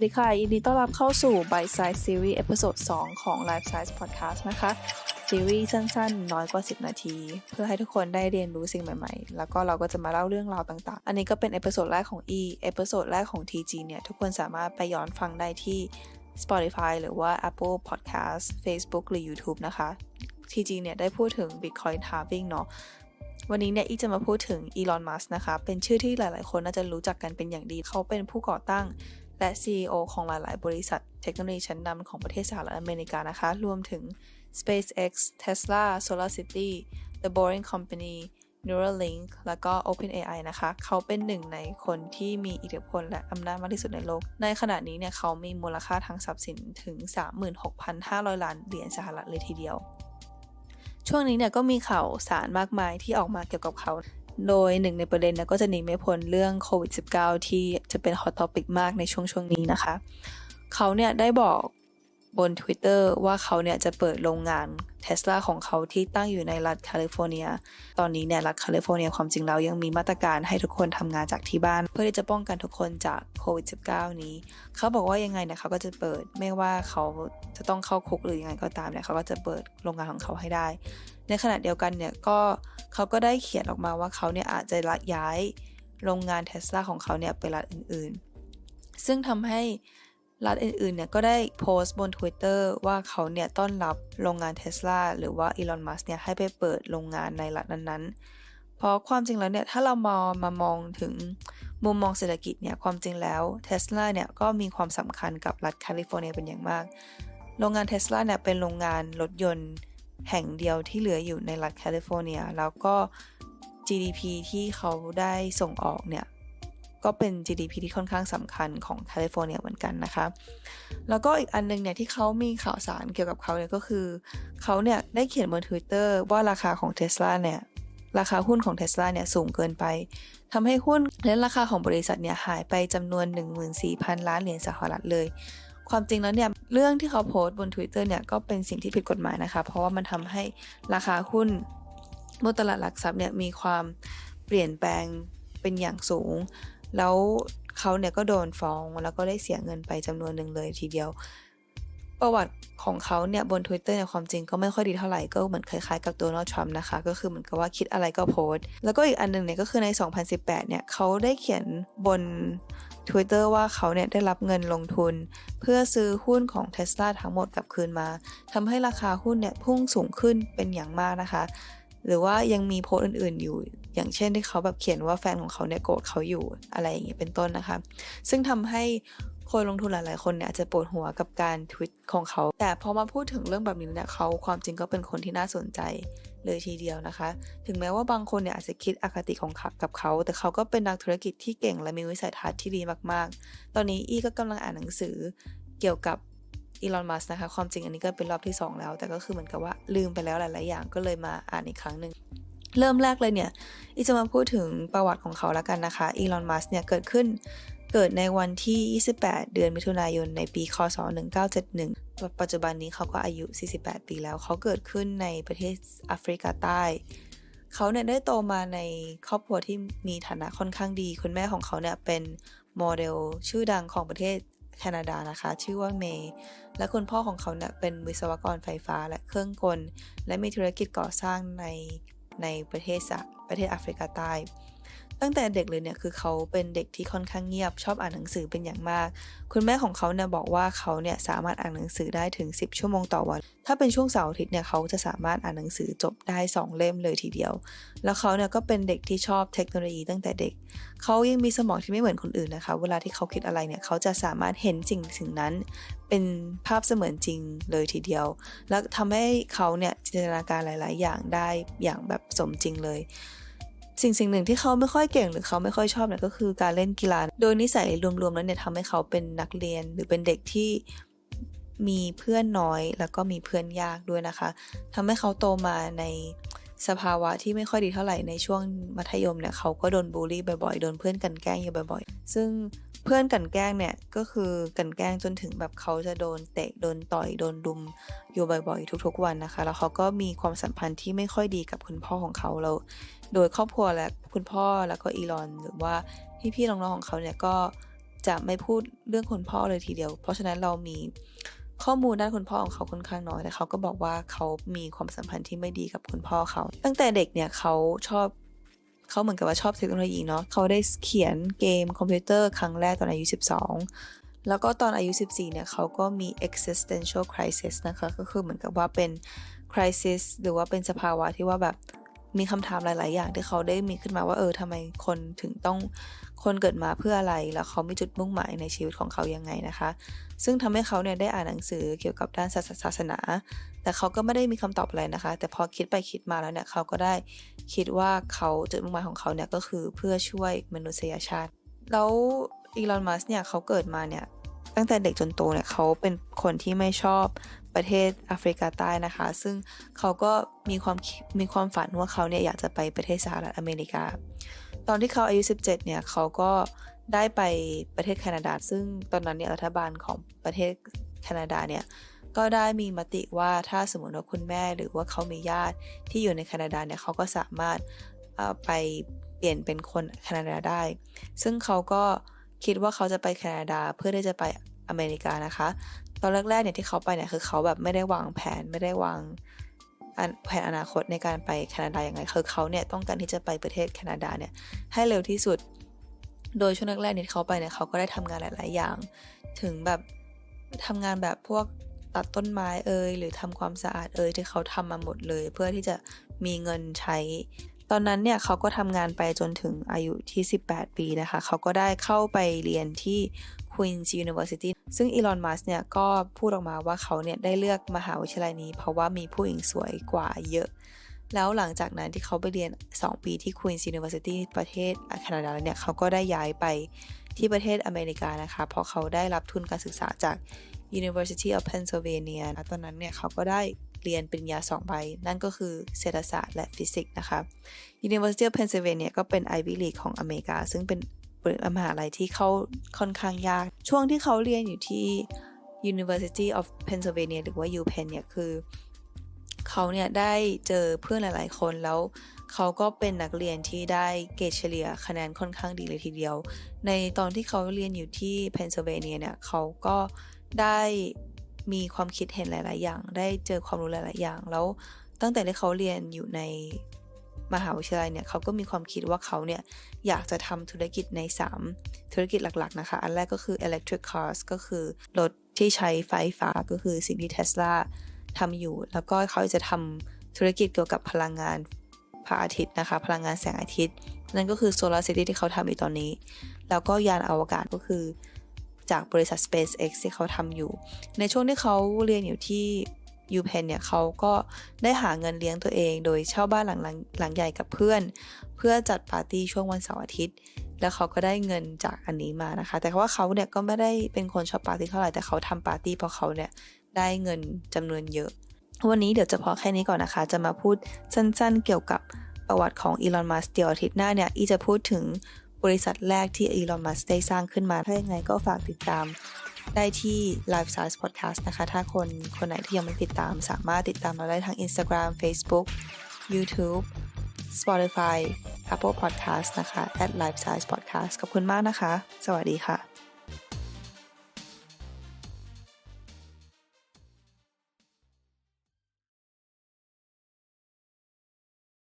สวัสดีค่ะ ยินดีต้อนรับเข้าสู่ Bite Size Series เอพิโซด2ของ Life Size Podcast นะคะ ซีรีส์สั้นๆ น้อยกว่า 10 นาที เพื่อให้ทุกคนได้เรียนรู้สิ่งใหม่ๆ แล้วก็เราก็จะมาเล่าเรื่องราวต่างๆ อันนี้ก็เป็นเอพิโซดแรกของ E เอพิโซดแรกของ TG เนี่ย ทุกคนสามารถไปย้อนฟังได้ที่ Spotify หรือว่า Apple Podcast Facebook หรือ YouTube นะคะ TG เนี่ยได้พูดถึง Bitcoin halving เนาะวันนี้เนี่ยอีจะมาพูดถึงอีลอน มัสนะคะ เป็นชื่อที่หลายๆ คนน่าจะรู้จักกันเป็นอย่างดี เขาเป็นผู้ก่อตั้ง และ CEO ของหลาย ๆ บริษัทเทคโนโลยีชั้นนำของประเทศสหรัฐอเมริกานะคะ รวมถึง SpaceX Tesla SolarCity The Boring Company Neuralink แล้วก็ OpenAI นะคะ เขาเป็นหนึ่งในคนที่มีอิทธิพลและอำนาจมากที่สุดในโลก ในขณะนี้เนี่ยเขามีมูลค่าทางทรัพย์สินถึง 36,500 ล้านเหรียญสหรัฐเลยทีเดียว ช่วงนี้เนี่ยก็มีข่าวสารมากมายที่ออกมาเกี่ยวกับเขา โดยหนึ่งในประเด็นนะก็จะหนีไม่พ้นเรื่องโควิด -19 ที่จะเป็นฮอตทอปิกมากในช่วงช่วงนี้นะคะ เขาเนี่ยได้บอก บน Twitter ว่าเขาเนี่ยจะเปิดโรงงานเทสลาของเขาที่ตั้งอยู่ในรัฐแคลิฟอร์เนีย ตอนนี้เนี่ยรัฐแคลิฟอร์เนียความจริงแล้วยังมีมาตรการให้ทุกคนทำงานจากที่บ้าน เพื่อที่จะป้องกันทุกคนจากโควิด -19 นี้ เขาบอกว่ายังไงเนี่ยเขาก็จะเปิดไม่ว่าเขาจะต้องเข้าคุกหรือยังไงก็ตามเนี่ยเขาก็จะเปิดโรงงานของเขาให้ได้ ในขณะเดียวกันเนี่ยก็เขาก็ได้เขียนออกมาว่าเขาเนี่ยอาจจะละย้ายโรงงานเทสลาของเขาเนี่ยไปรัฐอื่น ๆ ซึ่งทำให้ รัฐอื่นๆเนี่ยก็ได้โพสต์บน Twitter ว่าเขาเนี่ยต้อนรับโรงงานเทสลาหรือว่าอีลอนมัสเนี่ยให้ไปเปิดโรงงานในรัฐนั้นๆ เพราะความจริงแล้วเนี่ยถ้าเรามองมามองถึงมุมมองเศรษฐกิจเนี่ยความจริงแล้วเทสลาเนี่ยก็มีความสำคัญกับรัฐแคลิฟอร์เนียเป็นอย่างมาก โรงงานเทสลาเนี่ยเป็นโรงงานรถยนต์แห่งเดียวที่เหลืออยู่ในรัฐแคลิฟอร์เนียแล้วก็ GDP ที่เขาได้ส่งออกเนี่ย ก็เป็น GDP ที่ค่อนข้างสำคัญของแคลิฟอร์เนียเหมือนกันนะคะ แล้วก็อีกอันนึงเนี่ยที่เขามีข่าวสารเกี่ยวกับเขาเนี่ยก็คือเขาเนี่ยได้เขียนบน Twitter ว่าราคาของเทสลาเนี่ยราคาหุ้นของเทสลาเนี่ยสูงเกินไปทำให้หุ้นและราคาของบริษัทเนี่ยหายไปจำนวน 14,000 ล้านเหรียญสหรัฐเลย ความจริงแล้วเนี่ยเรื่องที่เขาโพสต์บน Twitter เนี่ยก็เป็นสิ่งที่ผิดกฎหมายนะคะ เพราะว่ามันทำให้ราคาหุ้นบนตลาดหลักทรัพย์เนี่ยมีความเปลี่ยนแปลงเป็นอย่างสูง แล้วเขาเนี่ยก็โดนฟ้องแล้วก็ได้เสียเงินไปจำนวนหนึ่งเลยทีเดียว ประวัติของเขาเนี่ยบน Twitter เนี่ยความจริงก็ไม่ค่อยดีเท่าไหร่ก็เหมือนคล้ายๆกับโดนัลด์ทรัมป์นะคะ ก็คือเหมือนกับว่าคิดอะไรก็โพสต์ แล้วก็อีกอันหนึ่งเนี่ยก็คือใน 2018 เนี่ยเขาได้เขียนบน Twitter ว่าเขาเนี่ยได้รับเงินลงทุน เพื่อซื้อหุ้นของ Tesla ทั้งหมดกลับคืนมาทำให้ราคาหุ้นเนี่ยพุ่งสูงขึ้นเป็นอย่างมากนะคะ หรือว่ายังมีโพสต์อื่นๆอยู่ อย่างเช่นที่เขาแบบเขียนว่าแฟนของเขาเนี่ยโกรธเขาอยู่อะไรอย่างเงี้ยเป็นต้นนะคะ ซึ่งทำให้คนลงทุนหลาย ๆ คนเนี่ยอาจจะปวดหัวกับการทวิตของเขา แต่พอมาพูดถึงเรื่องแบบนี้เนี่ยเขาความจริงก็เป็นคนที่น่าสนใจเลยทีเดียวนะคะ ถึงแม้ว่าบางคนเนี่ยอาจจะคิดอคติของเขากับเขา แต่เขาก็เป็นนักธุรกิจที่เก่งและมีวิสัยทัศน์ที่ดีมาก ๆ ตอนนี้อี้ก็กำลังอ่านหนังสือเกี่ยวกับอีลอน มัสนะคะ ความจริงอันนี้ก็เป็นรอบที่ 2 แล้ว แต่ก็คือเหมือนกับว่าลืมไปแล้วหลาย ๆ อย่างก็เลยมาอ่านอีกครั้งหนึ่ง เริ่มแรกเลยเนี่ยอีจะมาพูดถึงประวัติของเขาแล้วกันนะคะ อีลอน มัสเนี่ยเกิดขึ้นเกิดในวันที่ 28 เดือนมิถุนายน ในปี คศ 1971 ปัจจุบันนี้เขาก็อายุ 48 ปีแล้ว เขาเกิดขึ้นในประเทศแอฟริกาใต้ เขาเนี่ยได้โตมาในครอบครัวที่มีฐานะค่อนข้างดี คุณแม่ของเขาเนี่ยเป็นโมเดลชื่อดังของประเทศแคนาดานะคะ ชื่อว่าเมย์และคุณพ่อของเขาเนี่ยเป็นวิศวกรไฟฟ้าและเครื่องกล และมีธุรกิจก่อสร้างใน ในประเทศประเทศแอฟริกาใต้ ตั้งแต่เด็กเลยเนี่ยคือเขาเป็นเด็กที่ค่อนข้างเงียบชอบอ่านหนังสือเป็นอย่างมาก คุณแม่ของเขาเนี่ยบอกว่าเขาเนี่ยสามารถอ่านหนังสือได้ถึง 10 ชั่วโมงต่อวัน ถ้าเป็นช่วงเสาร์อาทิตย์เนี่ยเขาจะสามารถอ่านหนังสือจบได้ 2 เล่มเลยทีเดียว แล้วเขาเนี่ยก็เป็นเด็กที่ชอบเทคโนโลยีตั้งแต่เด็ก เขายังมีสมองที่ไม่เหมือนคนอื่นนะคะ เวลาที่เขาคิดอะไรเนี่ยเขาจะสามารถเห็นสิ่งสิ่งนั้น เป็นภาพเสมือนจริงเลยทีเดียว แล้วทำให้เขาเนี่ยจินตนาการหลาย ๆ อย่างได้อย่างแบบสมจริงเลย สิ่งสิ่งหนึ่งที่เขาไม่ค่อยเก่งหรือเขาไม่ค่อยชอบเนี่ยก็คือการเล่นกีฬา โดยนิสัยรวมๆแล้วเนี่ยทำให้เขาเป็นนักเรียนหรือเป็นเด็กที่มีเพื่อนน้อยแล้วก็มีเพื่อนยากด้วยนะคะทำให้เขาโตมาในสภาวะที่ไม่ค่อยดีเท่าไหร่ในช่วงมัธยมเนี่ยเขาก็โดนบูลลี่บ่อยๆ โดนเพื่อนกันแกล้งอยู่บ่อยๆ ซึ่งเพื่อนกันแกล้งเนี่ยก็คือกันแกล้งจนถึงแบบเขาจะโดนเตะโดนต่อยโดนดุมอยู่บ่อยๆ ทุกๆวันนะคะ แล้วเขาก็มีความสัมพันธ์ที่ไม่ค่อยดีกับคุณพ่อของเขาแล้ว โดยครอบครัวและคุณพ่อแล้วก็อีลอน หรือว่าพี่ๆน้องๆของเขาเนี่ยก็จะไม่พูดเรื่องคุณพ่อเลยทีเดียว เพราะฉะนั้นเรามีข้อมูลด้านคุณพ่อของเขาค่อนข้างน้อยแต่เขาก็บอกว่าเขามีความสัมพันธ์ที่ไม่ดีกับคุณพ่อเขา ตั้งแต่เด็กเนี่ยเขาชอบเขาเหมือนกับว่าชอบเทคโนโลยีเนาะเขาได้เขียนเกมคอมพิวเตอร์ครั้งแรกตอนอายุ 12 แล้วก็ตอนอายุ 14 เนี่ยเขาก็มี existential crisis นะคะ ก็คือเหมือนกับว่าเป็น crisis หรือว่าเป็นสภาวะที่ว่าแบบ มีคำถามหลาย ๆ อย่างที่เขาได้มีขึ้นมาว่าเออทำไมคนถึงต้องคนเกิดมาเพื่ออะไร แล้วเขามีจุดมุ่งหมายในชีวิตของเขายังไงนะคะ ซึ่งทำให้เขาเนี่ยได้อ่านหนังสือเกี่ยวกับด้านศาสนา แต่เขาก็ไม่ได้มีคำตอบอะไรนะคะ แต่พอคิดไปคิดมาแล้วเนี่ยเขาก็ได้คิดว่าเขาจุดมุ่งหมายของเขาเนี่ยก็คือเพื่อช่วยมนุษยชาติ แล้วอีลอนมัสเนี่ยเขาเกิดมาเนี่ยตั้งแต่เด็กจนโตเนี่ยเขาเป็นคนที่ไม่ชอบ ประเทศแอฟริกาใต้นะคะ ซึ่งเขาก็มีความมีความฝันว่าเขาเนี่ยอยากจะไปประเทศสหรัฐอเมริกา ตอนที่เขาอายุ 17 เนี่ยเขาก็ได้ไปประเทศแคนาดา ซึ่งตอนนั้นเนี่ยรัฐบาลของประเทศแคนาดาเนี่ยก็ได้มีมติว่าถ้าสมมติว่าคุณแม่หรือว่าเขามีญาติที่อยู่ในแคนาดาเนี่ยเขาก็สามารถไปเปลี่ยนเป็นคนแคนาดาได้ ซึ่งเขาก็คิดว่าเขาจะไปแคนาดาเพื่อที่จะไปอเมริกานะคะ ตอนแรกๆเนี่ยที่เขาไปเนี่ยคือเขาแบบไม่ได้วางแผนไม่ได้วางแผนอนาคตในการไปแคนาดาอย่างไรคือเขาเนี่ยต้องการที่จะไปประเทศแคนาดาเนี่ยให้เร็วที่สุด โดยช่วงแรกๆเนี่ยเขาไปเนี่ยเขาก็ได้ทำงานหลาย ๆ อย่าง ถึงแบบทำงานแบบพวกตัดต้นไม้เอ่ยหรือทำความสะอาดเอ่ยที่เขาทำมาหมดเลย เพื่อที่จะมีเงินใช้ ตอนนั้นเนี่ยเขาก็ทำงานไปจนถึงอายุที่ 18 ปีนะคะ เขาก็ได้เข้าไปเรียนที่ Queen's University ซึ่งอีลอน มัสเนี่ยก็พูดออกมาว่าเขาเนี่ยได้เลือกมหาวิทยาลัยนี้ เพราะว่ามีผู้หญิงสวยกว่าเยอะ แล้วหลังจากนั้นที่เขาไปเรียน 2 ปีที่ Queen's University ประเทศแคนาดาแล้วเนี่ยเขาก็ได้ย้ายไปที่ประเทศอเมริกานะคะ เพราะเขาได้รับทุนการศึกษาจาก University of Pennsylvania ตอนนั้นเนี่ยเขาก็ได้เรียนปริญญา2ใบ นั่นก็คือเศรษฐศาสตร์และฟิสิกส์นะคะ University of Pennsylvania ก็เป็น Ivy League ของอเมริกา ซึ่งเป็น มหาลัยที่เข้าค่อนข้างยาก ช่วงที่เขาเรียนอยู่ที่ University of Pennsylvania หรือว่า UPenn เนี่ยคือเขาเนี่ยได้เจอเพื่อนหลาย ๆ คนแล้วเขาก็เป็นนักเรียนที่ได้เกรดเฉลี่ยคะแนนค่อนข้างดีเลยทีเดียว ในตอนที่เขาเรียนอยู่ที่เพนซิลเวเนียเนี่ยเขาก็ได้มีความคิดเห็นหลาย ๆ อย่าง ได้เจอความรู้หลาย ๆ อย่าง แล้วตั้งแต่ที่เขาเรียนอยู่ใน มหาวิทยาลัยเนี่ยเขาก็มีความคิดว่าเขาเนี่ยอยากจะทำธุรกิจใน 3 ธุรกิจหลักๆนะคะ อันแรกก็คือ electric cars ก็คือรถที่ใช้ไฟฟ้าก็คือสิ่งที่ Tesla ทำอยู่ แล้วก็เขาจะทำธุรกิจเกี่ยวกับพลังงานพระอาทิตย์นะคะ พลังงานแสงอาทิตย์ นั่นก็คือ solar city ที่เขาทำอยู่ตอนนี้ แล้วก็ยานอวกาศก็คือจากบริษัท SpaceX ที่เขาทำอยู่ ในช่วงที่เขาเรียนอยู่ที่ ยูเพนเนี่ยเขาก็ได้หาเงินเลี้ยงตัวเอง โดยเช่าบ้านหลังหลังใหญ่กับเพื่อน เพื่อจัดปาร์ตี้ช่วงวันเสาร์อาทิตย์ แล้วเขาก็ได้เงินจากอันนี้มานะคะ แต่ว่าเขาเนี่ยก็ไม่ได้เป็นคนชอบปาร์ตี้เท่าไหร่แต่เขาทำปาร์ตี้เพราะเขาเนี่ยได้เงินจำนวนเยอะ วันนี้เดี๋ยวจะพอแค่นี้ก่อนนะคะ จะมาพูดสั้นๆ เกี่ยวกับประวัติของอีลอน มัสเดี๋ยวอาทิตย์หน้าเนี่ยอีจะพูดถึงบริษัทแรกที่อีลอน มัสได้สร้างขึ้นมา ถ้ายังไงก็ฝากติดตาม ได้ที่ Life Size Podcast นะคะ ถ้าคนคนไหนที่ยังไม่ติดตามสามารถติดตามเราได้ทาง Instagram Facebook YouTube Spotify Apple Podcast นะคะ at Life Size Podcast ขอบคุณมากนะคะ สวัสดีค่ะ